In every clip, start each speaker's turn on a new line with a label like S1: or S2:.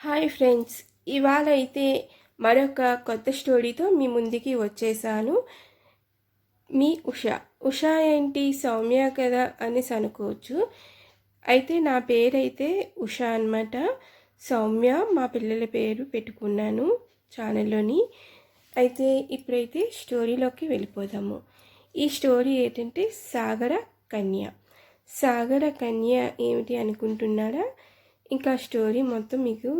S1: Hi friends ఇవాళ అయితే మరొక కొత్త స్టోరీతో మీ ముందుకి వచ్చేసాను. మీ ఉష. ఉష ఏంటి? సౌమ్య కదా అనేసి అనుకోవచ్చు అయితే నా పేరైతే ఉష అన్నమాట. సౌమ్య మా పిల్లల పేరు పెట్టుకున్నాను ఛానల్లోని. అయితే ఇప్పుడైతే స్టోరీలోకి వెళ్ళిపోదాము. ఈ స్టోరీ ఏంటంటే సాగర కన్య. సాగర కన్య ఏమిటి అనుకుంటున్నారా? ఇంకా స్టోరీ మొత్తం మీకు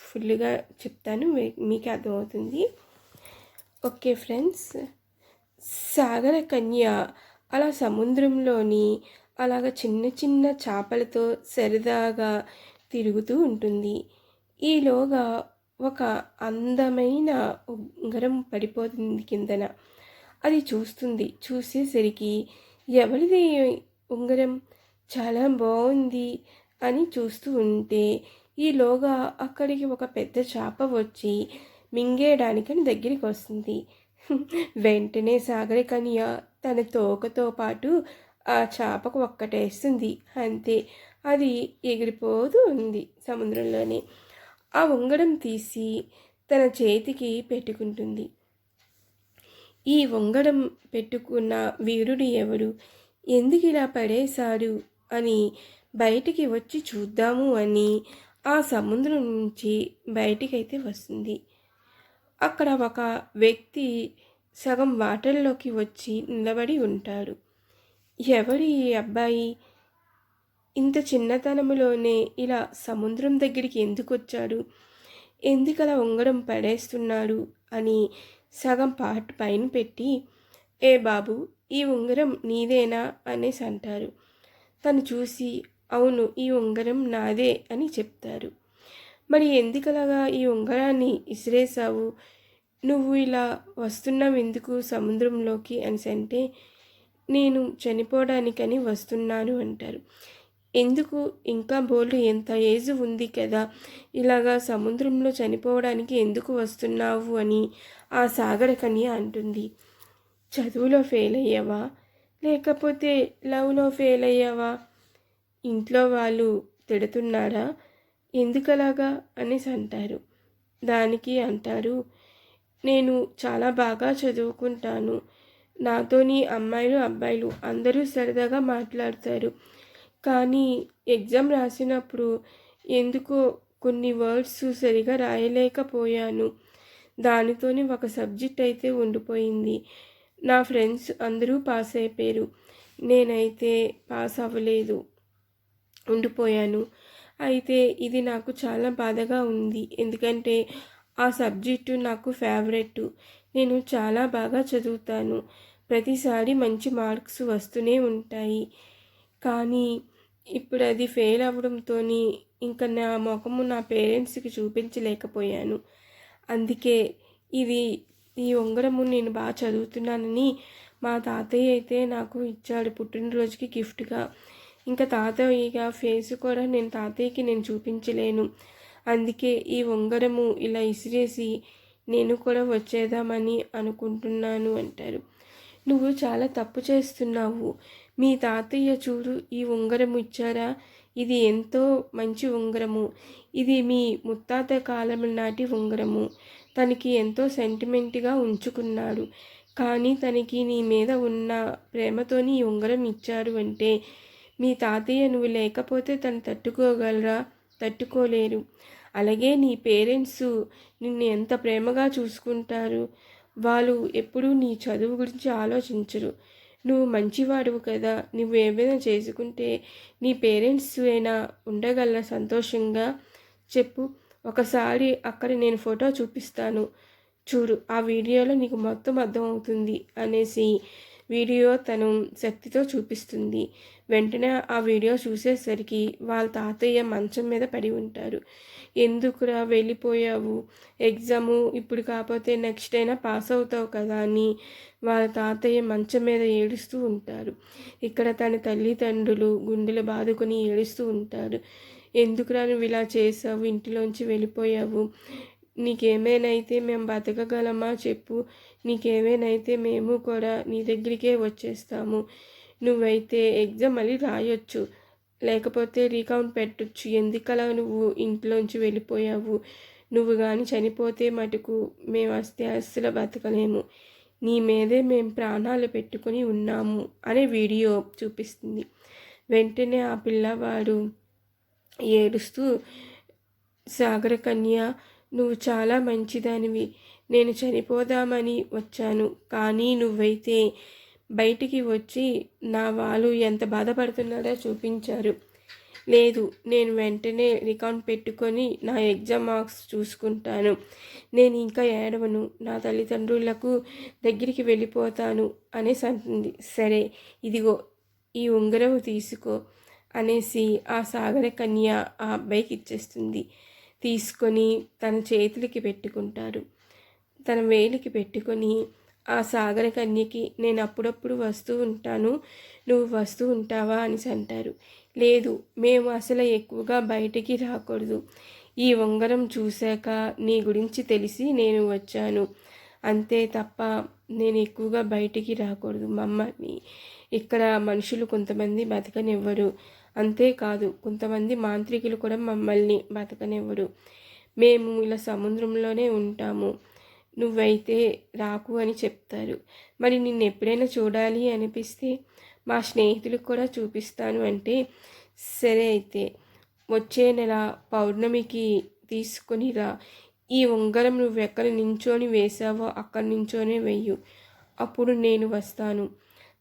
S1: ఫుల్గా చెప్తాను. మీకు అర్థమవుతుంది. Okay friends. సాగర కన్య అలా సముద్రంలోని అలాగ చిన్న చిన్న చేపలతో సరదాగా తిరుగుతూ ఉంటుంది. ఈలోగా ఒక అందమైన ఉంగరం పడిపోతుంది కిందన. అది చూస్తుంది. చూసేసరికి ఎవరిది ఉంగరం? చాలా బాగుంది. అని చూస్తూ ఉంటే ఈలోగా అక్కడికి ఒక పెద్ద చేప వచ్చి మింగేయడానికని దగ్గరికి వస్తుంది. వెంటనే సాగరి కన్య తన తోకతో పాటు ఆ చేపకు ఒక్కటేస్తుంది. అంతే అది ఎగిరిపోతూ ఉంది సముద్రంలోనే. ఆ ఉంగరం తీసి తన చేతికి పెట్టుకుంటుంది. ఈ ఉంగరం పెట్టుకున్న వీరుడు ఎవరు? ఎందుకు ఇలా పడేశాడు? అని బయటికి వచ్చి చూద్దాము అని ఆ సముద్రం నుంచి బయటికైతే వస్తుంది. అక్కడ ఒక వ్యక్తి సగం వాటర్లోకి వచ్చి నిలబడి ఉంటాడు. ఎవరి ఈ అబ్బాయి? ఇంత చిన్నతనంలోనే ఇలా సముద్రం దగ్గరికి ఎందుకు వచ్చాడు? ఎందుకు అలా ఉంగరం పడేస్తున్నాడు? అని సగం పాటు పైన పెట్టి ఏ బాబు ఈ ఉంగరం నీదేనా? అనేసి అంటారు. తను చూసి అవును ఈ ఉంగరం నాదే అని చెప్తారు. మరి ఎందుకలాగా ఈ ఉంగరాన్ని ఇసిరేసావు నువ్వు ఇలా వస్తున్నావు ఎందుకు సముద్రంలోకి అని అంటే నేను చనిపోవడానికని వస్తున్నాను అంటారు. ఎందుకు? ఇంకా బోల్డ్ ఎంత ఏజ్ ఉంది కదా? ఇలాగా సముద్రంలో చనిపోవడానికి ఎందుకు వస్తున్నావు అని ఆ సాగరకన్య అంటుంది. చదువులో ఫెయిల్ అయ్యావా లేకపోతే లవ్లో ఫెయిల్ అయ్యావా ఇంట్లో వాళ్ళు తిడుతున్నారా? ఎందుకలాగా? అనేసి అంటారు. దానికి అంటారు నేను చాలా బాగా చదువుకుంటాను. నాతోని అమ్మాయిలు అబ్బాయిలు అందరూ సరదాగా మాట్లాడతారు. కానీ ఎగ్జామ్ రాసినప్పుడు ఎందుకో కొన్ని వర్డ్స్ సరిగా రాయలేకపోయాను. దానితోనే ఒక సబ్జెక్ట్ అయితే ఉండిపోయింది. నా ఫ్రెండ్స్ అందరూ పాస్ అయిపోయారు. నేనైతే పాస్ అవ్వలేదు. ఉండిపోయాను. అయితే ఇది నాకు చాలా బాధగా ఉంది. ఎందుకంటే ఆ సబ్జెక్టు నాకు ఫేవరెట్ నేను చాలా బాగా చదువుతాను. ప్రతిసారి మంచి మార్క్స్ వస్తూనే ఉంటాయి. కానీ ఇప్పుడు అది ఫెయిల్ అవ్వడంతో ఇంకా నా ముఖము నా పేరెంట్స్కి చూపించలేకపోయాను. అందుకే ఇది ఈ ఉంగరము నేను బాగా చదువుతున్నానని మా తాతయ్య అయితే నాకు ఇచ్చాడు పుట్టినరోజుకి గిఫ్ట్గా. ఇంకా తాతయ్య ఫేస్ కూడా నేను తాతయ్యకి నేను చూపించలేను. అందుకే ఈ ఉంగరము ఇలా ఇసిరేసి నేను కూడా వచ్చేద్దామని అనుకుంటున్నాను అంటారు. నువ్వు చాలా తప్పు చేస్తున్నావు. మీ తాతయ్య చూడు ఈ ఉంగరము ఇచ్చారా? ఇది ఎంతో మంచి ఉంగరము. ఇది మీ ముత్తాత కాలం నాటి ఉంగరము. తనకి ఎంతో సెంటిమెంట్గా ఉంచుకున్నాడు. కానీ తనకి నీ మీద ఉన్న ప్రేమతోని ఈ ఉంగరం ఇచ్చారు అంటే మీ తాతయ్య నువ్వు లేకపోతే తను తట్టుకోగలరా? తట్టుకోలేరు. అలాగే నీ పేరెంట్స్ నిన్ను ఎంత ప్రేమగా చూసుకుంటారు? వాళ్ళు ఎప్పుడూ నీ చదువు గురించి ఆలోచించరు. నువ్వు మంచివాడువు కదా. నువ్వు ఏమైనా చేసుకుంటే నీ పేరెంట్స్ అయినా ఉండగలరా సంతోషంగా? చెప్పు. ఒకసారి అక్కడ నేను ఫోటో చూపిస్తాను. చూడు ఆ వీడియోలో నీకు మొత్తం అర్థమవుతుంది అనేసి వీడియో తను శక్తితో చూపిస్తుంది. వెంటనే ఆ వీడియో చూసేసరికి వాళ్ళ తాతయ్య మంచం మీద పడి ఉంటారు. ఎందుకురా వెళ్ళిపోయావు? ఎగ్జాము ఇప్పుడు కాకపోతే నెక్స్ట్ అయినా పాస్ అవుతావు కదా అని వాళ్ళ తాతయ్య మంచం మీద ఏడుస్తూ ఉంటారు. ఇక్కడ తన తల్లిదండ్రులు గుండెలు బాదుకొని ఏడుస్తూ ఉంటారు. ఎందుకురా నువ్వు ఇలా చేసావు? ఇంటిలోంచి వెళ్ళిపోయావు? నీకేమైనైతే మేము బతకగలమా చెప్పు. నీకేమైనైతే మేము కూడా నీ దగ్గరికే వచ్చేస్తాము. నువ్వైతే ఎగ్జామ్ మళ్ళీ రాయొచ్చు. లేకపోతే రీకౌంట్ పెట్టచ్చు. ఎందుకలా నువ్వు ఇంట్లోంచి వెళ్ళిపోయావు? నువ్వు కానీ చనిపోతే మటుకు మేము అస్తే అస్సలు బతకలేము. నీ మీదే మేము ప్రాణాలు పెట్టుకొని ఉన్నాము అనే వీడియో చూపిస్తుంది. వెంటనే ఆ పిల్లవాడు ఏడుస్తూ సాగర కన్య నువ్వు చాలా మంచిదానివి. నేను చనిపోదామని వచ్చాను. కానీ నువ్వైతే బయటికి వచ్చి నా వాళ్ళు ఎంత బాధపడుతున్నారో చూపించారు. లేదు నేను వెంటనే రికార్డ్ పెట్టుకొని నా ఎగ్జామ్ మార్క్స్ చూసుకుంటాను. నేను ఇంకా ఏడవను. నా తల్లిదండ్రులకు దగ్గరికి వెళ్ళిపోతాను అనేసి అంటుంది. సరే ఇదిగో ఈ ఉంగరం తీసుకో అనేసి ఆ సాగర కన్య ఆ అబ్బాయికి ఇచ్చేస్తుంది. తీసుకొని తన చేతులకి పెట్టుకుంటారు. తన వేలికి పెట్టుకొని ఆ సాగర కన్యకి నేను అప్పుడప్పుడు వస్తూ ఉంటాను నువ్వు వస్తూ ఉంటావా అని అంటారు లేదు మేము అసలు ఎక్కువగా బయటికి రాకూడదు. ఈ ఉంగరం చూశాక నీ గురించి తెలిసి నేను వచ్చాను. అంతే తప్ప నేను ఎక్కువగా బయటికి రాకూడదు. మమ్మల్ని ఇక్కడ మనుషులు కొంతమంది బతకనివ్వరు. అంతేకాదు కొంతమంది మాంత్రికులు కూడా మమ్మల్ని బతకనివ్వరు. మేము ఇలా సముద్రంలోనే ఉంటాము. నువ్వైతే రాకు అని చెప్తారు. మరి నిన్ను ఎప్పుడైనా చూడాలి అనిపిస్తే మా స్నేహితులకు కూడా చూపిస్తాను అంటే సరే అయితే వచ్చే నెల పౌర్ణమికి తీసుకుని రా. ఈ ఉంగరం నువ్వు ఎక్కడ నించొని వేసావో అక్కడి నించోనే వెయ్యు. అప్పుడు నేను వస్తాను.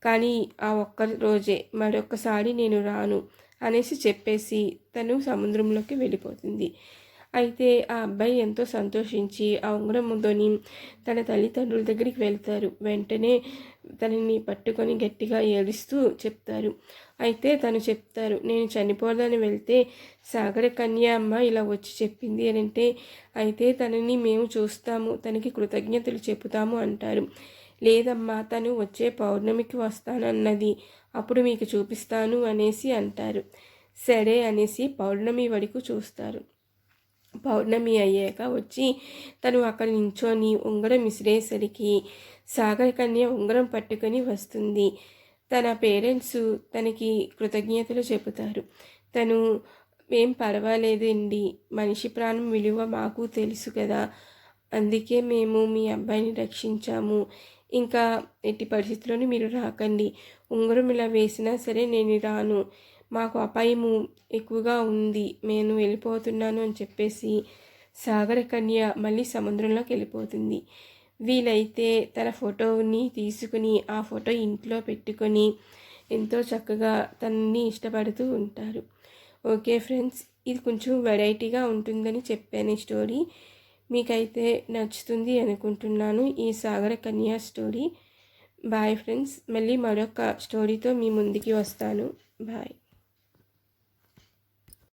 S1: కానీ ఆ ఒక్క రోజే మరొకసారి నేను రాను అనేసి చెప్పేసి తను సముద్రంలోకి వెళ్ళిపోతుంది. అయితే ఆ అబ్బాయి ఎంతో సంతోషించి ఆ ఉంగరం ముందుని తన తల్లిదండ్రుల దగ్గరికి వెళ్తారు. వెంటనే తనని పట్టుకొని గట్టిగా ఏడుస్తూ చెప్తారు. అయితే తను చెప్తారు నేను చనిపోదని వెళ్తే సాగర కన్య అమ్మ ఇలా వచ్చి చెప్పింది అని అంటే అయితే తనని మేము చూస్తాము తనకి కృతజ్ఞతలు చెబుతాము అంటారు. లేదమ్మా తను వచ్చే పౌర్ణమికి వస్తానన్నది అప్పుడు మీకు చూపిస్తాను అనేసి అంటారు. సరే అనేసి పౌర్ణమి వరకు చూస్తారు. పౌర్ణమి అయ్యాక వచ్చి తను అక్కడ నించొని ఉంగరం విసిరేసరికి సాగర్ కన్య ఉంగరం పట్టుకొని వస్తుంది. తన పేరెంట్స్ తనకి కృతజ్ఞతలు చెబుతారు. తను ఏం పర్వాలేదండి మనిషి ప్రాణం విలువ మాకు తెలుసు కదా అందుకే మేము మీ అబ్బాయిని రక్షించాము. ఇంకా ఎట్టి పరిస్థితుల్లోనూ మీరు రాకండి. ఉంగరం ఇలా వేసినా సరే నేను రాను. మాకు అపాయము ఎక్కువగా ఉంది. నేను వెళ్ళిపోతున్నాను అని చెప్పేసి సాగర కన్య మళ్ళీ సముద్రంలోకి వెళ్ళిపోతుంది. వీలైతే తన ఫోటోని తీసుకుని ఆ ఫోటో ఇంట్లో పెట్టుకొని ఎంతో చక్కగా తనని ఇష్టపడుతూ ఉంటారు. ఓకే ఫ్రెండ్స్ ఇది కొంచెం వెరైటీగా ఉంటుందని చెప్పాను ఈ స్టోరీ. మీకైతే నచ్చుతుంది అనుకుంటున్నాను ఈ సాగర కన్యా స్టోరీ. బాయ్ ఫ్రెండ్స్ మళ్ళీ మరొక స్టోరీతో మీ ముందుకి వస్తాను. బాయ్.